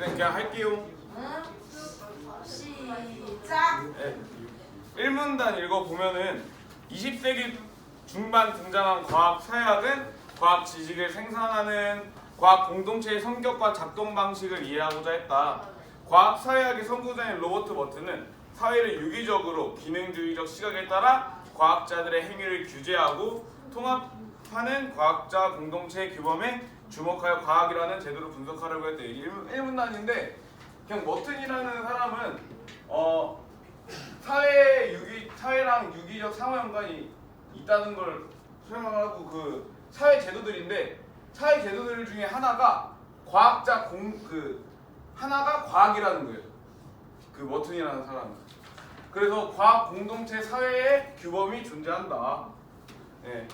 네, 그냥 할게요. 응? 시작. 네. 1문단 읽어보면은 20세기 중반 등장한 과학 사회학은 과학 지식을 생산하는 과학 공동체의 성격과 작동 방식을 이해하고자 했다. 과학 사회학의 선구자인 로버트 버튼은 사회를 유기적으로 기능주의적 시각에 따라 과학자들의 행위를 규제하고 통합하는 과학자 공동체의 규범에 주목하여 과학이라는 제도를 분석하려고 했대. 1문단인데 그냥 머튼이라는 사람은 어 사회 유기 사회랑 유기적 상호 연관이 있다는 걸 설명하고 그 사회 제도들인데 사회 제도들 중에 하나가 과학자 공 그 하나가 과학이라는 거예요. 그 머튼이라는 사람은. 그래서 과학 공동체 사회의 규범이 존재한다. 예.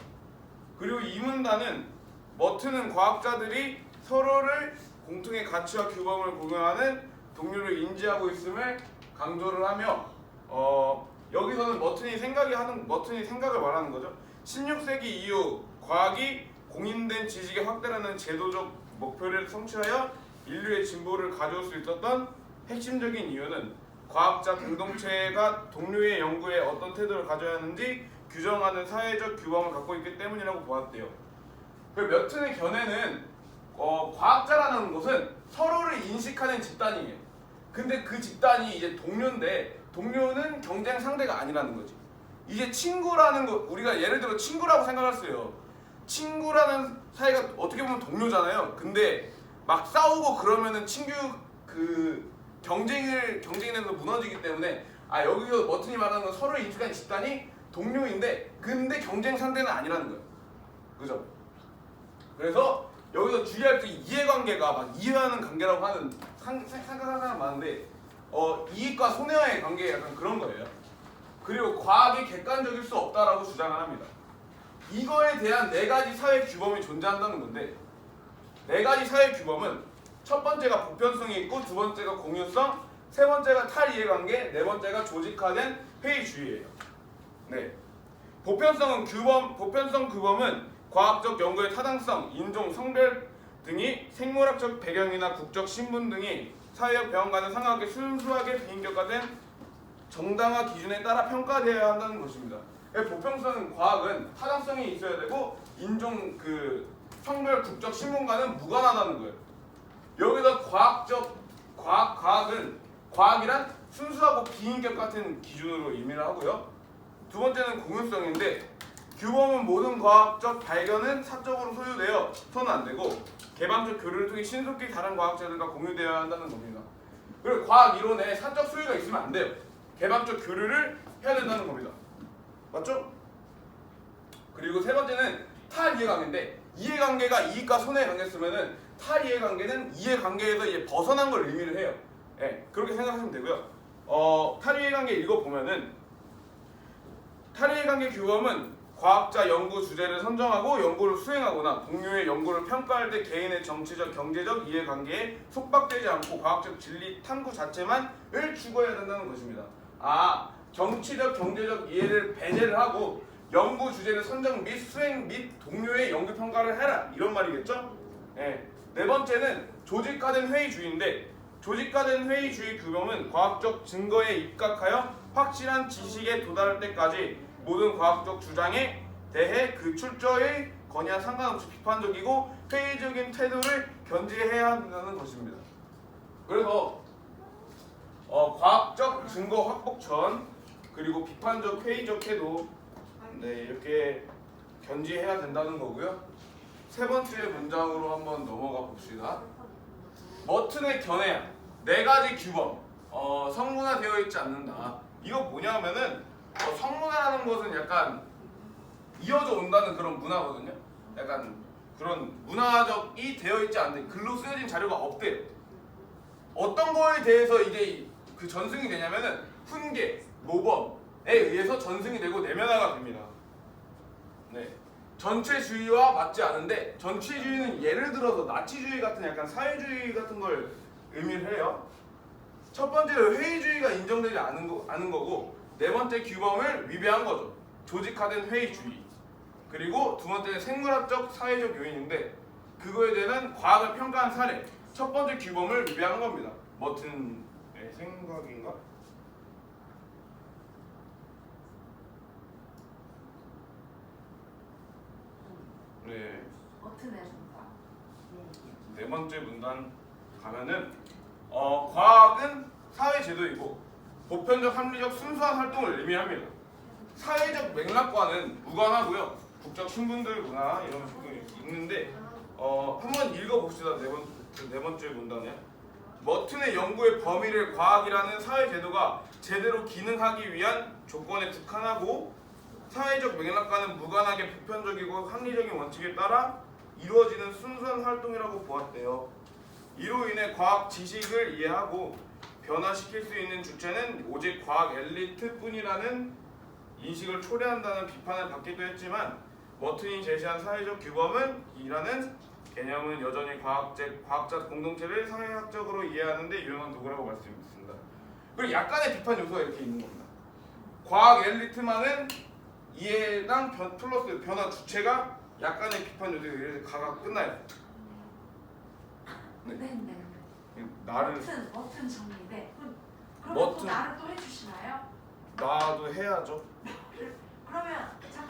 그리고 이 문단은 머튼은 과학자들이 서로를 공통의 가치와 규범을 공유하는 동료를 인지하고 있음을 강조를 하며 어, 여기서는 머튼이 생각이 하는 머튼이 생각을 말하는 거죠. 16세기 이후 과학이 공인된 지식의 확대라는 제도적 목표를 성취하여 인류의 진보를 가져올 수 있었던 핵심적인 이유는 과학자 공동체가 동료의 연구에 어떤 태도를 가져야 하는지 규정하는 사회적 규범을 갖고 있기 때문이라고 보았대요. 그 몇튼의 견해는 어, 과학자라는 것은 서로를 인식하는 집단이에요. 근데 그 집단이 이제 동료인데 동료는 경쟁 상대가 아니라는 거지. 이제 친구라는 거 우리가 예를 들어 친구라고 생각했어요. 친구라는 사이가 어떻게 보면 동료잖아요. 근데 막 싸우고 그러면은 친구 그 경쟁을 경쟁에서 무너지기 때문에 아 여기서 머튼이 말하는 건 서로를 인식하는 집단이 동료인데 근데 경쟁 상대는 아니라는 거예요. 그죠? 그래서 여기서 주의할 게 이해관계가 막 이해하는 관계라고 하는 생각하는 사람 많은데 어, 이익과 손해와의 관계 약간 그런 거예요. 그리고 과학이 객관적일 수 없다라고 주장을 합니다. 이거에 대한 네 가지 사회 규범이 존재한다는 건데 네 가지 사회 규범은 첫 번째가 보편성이 있고 두 번째가 공유성, 세 번째가 탈이해관계, 네 번째가 조직화된 회의주의예요. 네. 보편성은 규범, 보편성 규범은 과학적 연구의 타당성, 인종, 성별 등이 생물학적 배경이나 국적 신분 등이 사회적 배경과는 상하게 순수하게 비인격화된 정당화 기준에 따라 평가되어야 한다는 것입니다. 예, 보편성은 과학은 타당성이 있어야 되고 인종 그 성별 국적 신분과는 무관하다는 거예요. 여기서 과학적 과학 과학은 과학이란 순수하고 비인격 같은 기준으로 의미를 하고요. 두 번째는 공유성인데 규범은 모든 과학적 발견은 사적으로 소유되어 손은 안 되고 개방적 교류를 통해 신속히 다른 과학자들과 공유되어야 한다는 겁니다. 그리고 과학 이론에 사적 소유가 있으면 안 돼요. 개방적 교류를 해야 된다는 겁니다. 맞죠? 그리고 세 번째는 탈이해관계인데 이해관계가 이익과 손해의 관계였으면은 탈이해관계는 이해관계에서 이제 벗어난 걸 의미를 해요. 예, 그렇게 생각하시면 되고요. 어, 탈이해관계 읽어보면은 탈이해관계 규범은 과학자 연구 주제를 선정하고 연구를 수행하거나 동료의 연구를 평가할 때 개인의 정치적, 경제적 이해관계에 속박되지 않고 과학적 진리 탐구 자체만을 추구해야 된다는 것입니다. 아, 정치적, 경제적 이해를 배제를 하고 연구 주제를 선정 및 수행 및 동료의 연구 평가를 해라 이런 말이겠죠? 예. 네 번째는 조직화된 회의주의인데 조직화된 회의주의 규범은 과학적 증거에 입각하여 확실한 지식에 도달할 때까지 모든 과학적 주장에 대해 그 출처의 건의와 상관없이 비판적이고 회의적인 태도를 견지해야 한다는 것입니다. 그래서 어, 과학적 증거 확보 전 그리고 비판적 회의적 태도 네 이렇게 견지해야 된다는 거고요. 세 번째 문장으로 한번 넘어가 봅시다. 머튼의 견해 네 가지 규범 어, 성문화되어 있지 않는다. 이거 뭐냐면은 어, 성문화라는 것은 약간 이어져 온다는 그런 문화거든요. 약간 그런 문화적이 되어 있지 않는 글로 쓰여진 자료가 없대요. 어떤 거에 대해서 이제 그 전승이 되냐면은 훈계, 모범에 의해서 전승이 되고 내면화가 됩니다. 네. 전체주의와 맞지 않은데 전체주의는 예를 들어서 나치주의 같은 약간 사회주의 같은 걸 의미를 해요. 첫 번째로 회의주의가 인정되지 않은, 거, 않은 거고 네 번째 규범을 위배한 거죠. 조직화된 회의주의. 그리고 두 번째는 생물학적 사회적 요인인데 그거에 대한 과학을 평가한 사례. 첫 번째 규범을 위배한 겁니다. 생각인가? 네. 어떻게 내준다? 네 번째 문단 가면은 어, 과학은 사회 제도이고 보편적 합리적 순수한 활동을 의미합니다. 사회적 맥락과는 무관하고요. 국적 신분들 문화 이런 식으로 있는데 어, 한번 읽어봅시다. 네, 번, 네 번째 문단에 머튼의 연구의 범위를 과학이라는 사회 제도가 제대로 기능하기 위한 조건에 국한하고 사회적 맥락과는 무관하게 보편적이고 합리적인 원칙에 따라 이루어지는 순수한 활동이라고 보았대요. 이로 인해 과학 지식을 이해하고 변화시킬 수 있는 주체는 오직 과학 엘리트뿐이라는 인식을 초래한다는 비판을 받기도 했지만 머튼이 제시한 사회적 규범은 이라는 개념은 여전히 과학제, 과학자 공동체를 사회학적으로 이해하는 데 유용한 도구라고 말씀드렸습니다. 그리고 약간의 비판 요소가 이렇게 있는 겁니다. 과학 엘리트만은 이해랑 변, 플러스 변화 주체가 약간의 비판 요소에 의해서 가가 끝나요. 네. 나를 버튼, 버튼 정리돼. 그럼 그러면 또. 나를 또 해주시나요? 나도 해야죠. 그러면 잠깐.